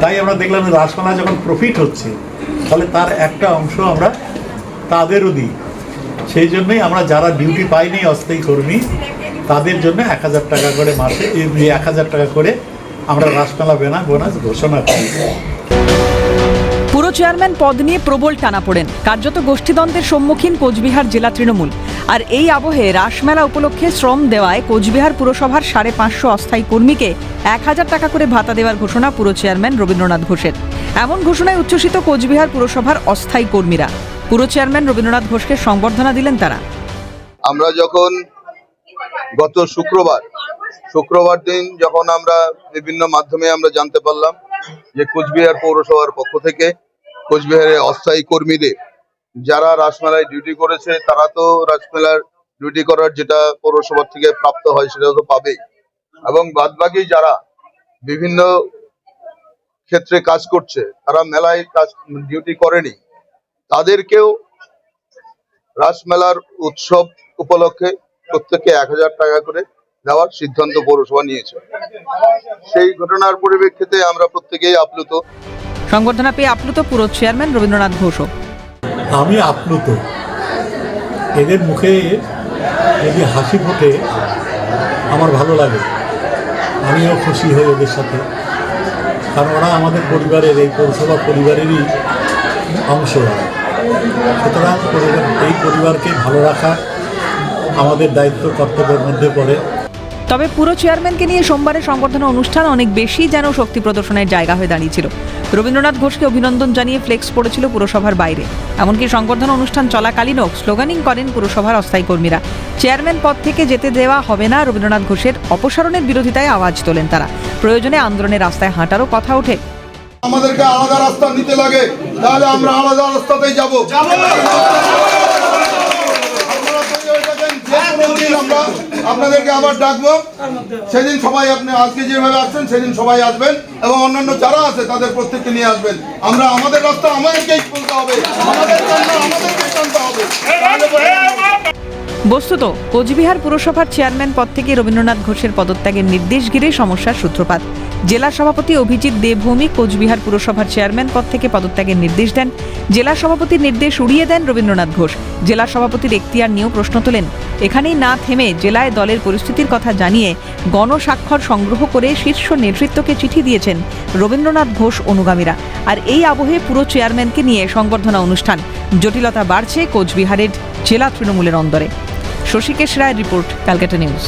তাই আমরা দেখলাম রাসমেলা যখন প্রফিট হচ্ছে, তাহলে তার একটা অংশ আমরা তাদেরও দিই। সেই জন্যই আমরা যারা ডিউটি পাইনি, অস্থায়ী কর্মী, তাদের জন্য এক হাজার টাকা করে মাসে এক হাজার টাকা করে আমরা রাসমেলা বেনা বোনাস ঘোষণা করি। পুরো চেয়ারম্যান পদ নিয়ে প্রবল টানাপোড়েন কার্যত গোষ্ঠীদ্বন্দ্বের সম্মুখীন কোচবিহার জেলা তৃণমূল। আর এই আবহে রাসমেলা উপলক্ষে শ্রম দেওয়ায় কোচবিহার পুরসভার সাড়ে পাঁচশো অস্থায়ী কর্মীকে এক হাজার টাকা করে ভাতা দেওয়ার ঘোষণা পুরো চেয়ারম্যান রবীন্দ্রনাথ ঘোষের। এমন ঘোষণায় উচ্ছ্বসিত কোচবিহার পুরসভার অস্থায়ী কর্মীরা। পুরো চেয়ারম্যান রবীন্দ্রনাথ ঘোষকে সংবর্ধনা দিলেন তারা। আমরা যখন গত শুক্রবার শুক্রবার দিন যখন আমরা বিভিন্ন মাধ্যমে আমরা জানতে পারলাম যে কোচবিহার পৌরসভার পক্ষ থেকে কোচবিহারের অস্থায়ী কর্মীদের যারা রাসমেলায় ডিউটি করেছে, তারা তো রাসমেলার ডিউটি করার যেটা পৌরসভা থেকে প্রাপ্ত হয়, সেটা তো পাবেই। এবং বাদবাকি যারা বিভিন্ন ক্ষেত্রে কাজ করছে, তারা মেলায় কাজ ডিউটি করেনি, তাদেরকেও রাসমেলার উৎসব উপলক্ষে প্রত্যেককে এক হাজার টাকা করে দেওয়ার সিদ্ধান্ত পৌরসভা নিয়েছে। সেই ঘটনার পরিপ্রেক্ষিতে আমরা প্রত্যেকেই আপ্লুত। সংবর্ধনা পেয়ে আপ্লুত পুরো চেয়ারম্যান রবীন্দ্রনাথ ঘোষও। আমি আপ্লুত। এদের মুখে যদি হাসি ফোটে, আমার ভালো লাগে। আমিও খুশি হই ওদের সাথে। কারণ ওরা আমাদের পরিবারের, এই পৌরসভা পরিবারেরই অংশ। সুতরাং এই পরিবারকে ভালো রাখা আমাদের দায়িত্ব, কর্তব্যের মধ্যে পড়ে। তবে পুরো চেয়ারম্যানকে নিয়ে সোমবারের সংবর্ধনা অনুষ্ঠান অনেক বেশি যেন শক্তি প্রদর্শনের জায়গা হয়ে দাঁড়িয়েছিল। রবীন্দ্রনাথ ঘোষকে অভিনন্দন জানিয়ে ফ্লেক্স পড়েছিল পুরসভার বাইরে। এমনকি সংবর্ধনা অনুষ্ঠান চলাকালীনও স্লোগানিং করেন পুরসভার অস্থায়ী কর্মীরা। চেয়ারম্যান পদ থেকে যেতে দেওয়া হবে না রবীন্দ্রনাথ ঘোষের অপসারণের বিরোধিতায় আওয়াজ তোলেন তারা। প্রয়োজনে আন্দোলনের রাস্তায় হাঁটারও কথা ওঠে। আমাদেরকে আলাদা রাস্তা নিতে লাগে, তাহলে আমরা আলাদা রাস্তাতেই যাব। আপনাদেরকে আবার ডাকবো। সেদিন সবাই আপনি আজকে যেভাবে আসছেন, সেদিন সবাই আসবেন এবং অন্যান্য যারা আছে তাদের প্রত্যেককে নিয়ে আসবেন। আমরা, আমাদের রাস্তা আমাদেরকেই খুলতে হবে। আমাদের জন্য আমাদেরকেই টানতে হবে তাহলে পরে আমরা- বস্তুত, কোচবিহার পুরসভার চেয়ারম্যান পদ থেকে রবীন্দ্রনাথ ঘোষের পদত্যাগের নির্দেশ ঘিরে সমস্যার সূত্রপাত। জেলা সভাপতি অভিজিৎ দেবভৌমিক কোচবিহার পুরসভার চেয়ারম্যান পদ থেকে পদত্যাগের নির্দেশ দেন। জেলা সভাপতির নির্দেশ উড়িয়ে দেন রবীন্দ্রনাথ ঘোষ। জেলা সভাপতির এখতিয়ার নিয়েও প্রশ্ন তোলেন। এখানেই না থেমে জেলায় দলের পরিস্থিতির কথা জানিয়ে গণস্বাক্ষর সংগ্রহ করে শীর্ষ নেতৃত্বকে চিঠি দিয়েছেন রবীন্দ্রনাথ ঘোষ অনুগামীরা। আর এই আবহে পুরো চেয়ারম্যানকে নিয়ে সংবর্ধনা অনুষ্ঠান। জটিলতা বাড়ছে কোচবিহারের জেলা তৃণমূলের অন্দরে। Shashikesh Roy report Calcutta news.